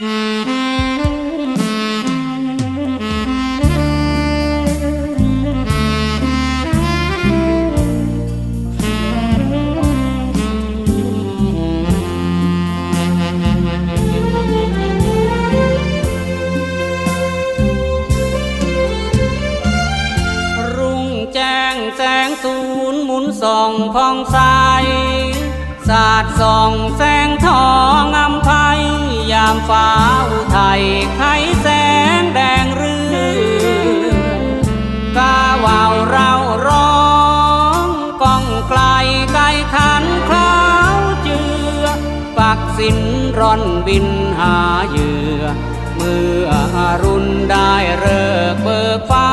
รุ่งแจ้งแสงสูนหมุนส่องพองใสสาดส่องแสงทองอ ฟ้าอุทัยไขแสงแดงเรืองกาวาวเราร้องก้องไกลไกลขันคล้าวเจือ ปักสินร่อนบินหาเหยื่อ เมื่ออรุณได้เลิกเบิกฟ้า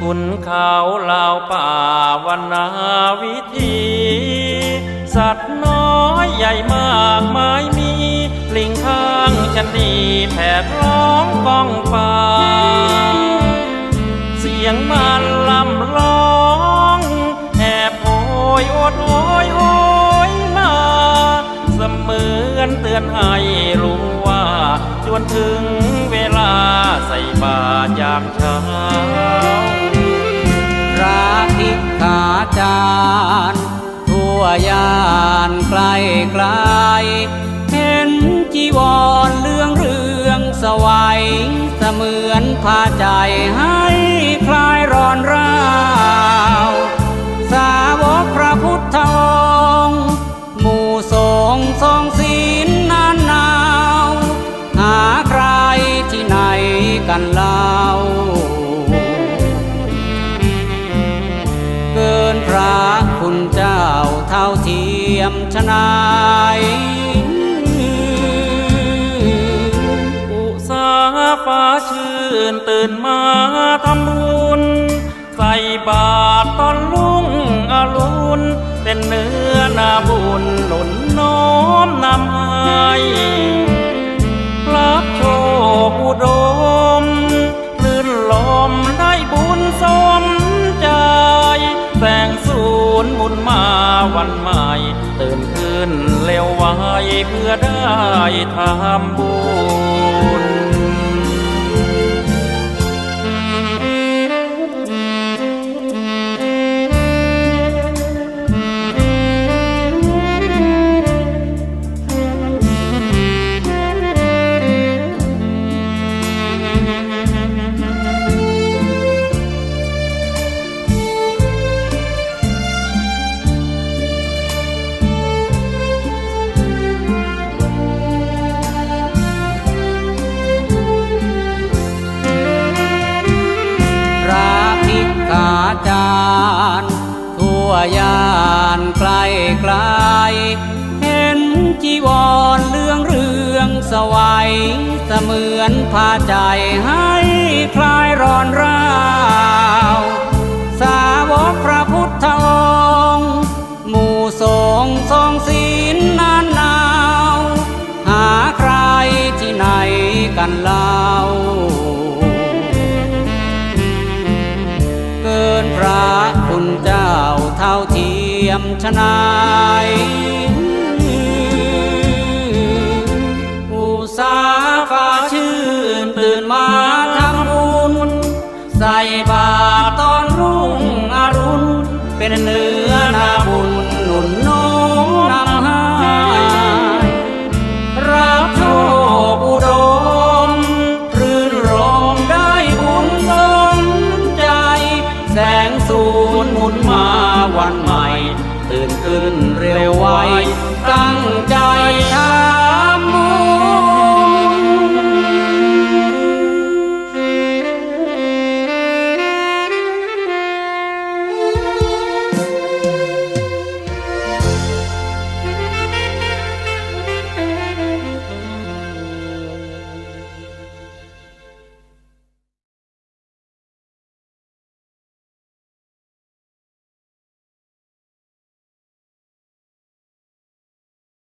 ขุนเขาเหล่าป่าวันนาวิธี สัตว์ นดีแผดร้องก้องฟ้า เสียงมันลำร้องแอบโอยโอดโอยโอยมาเสมือนเตือนให้รู้ว่าจวนถึงเวลาใส่บาตรยามเช้าระภิกขาจารทั่วยานไกลไกล วรเรื่องเรื่องสวัยเสมือนพาใจให้คลายร้อนร้าวสาวกพระพุทธองค์หมู่สงฆ์ทรงศีลนานนาว หาใครที่ไหนกันเล่าเกินพระคุณเจ้าเท่าเทียมชนายื่นตื่นมาทำบุญ ใส่บาตรตอนลุ่งอรุณเป็นเนื้อนาบุญหนุนน้อมนำให้รับโชคอุดมลื่นลมได้บุญสมใจ แสงสูนมุนมาวันใหม่ ตื่นขึ้นเร็วไวเพื่อได้ทำบุญ วยานไกลไกลเห็นจีวรเรื่องเรื่องสวัยเสมือนพาใจให้คลายร้อนร้าวสาวกพระพุทธองค์หมู่สงสองสี ยมชนายอุสาฟ้า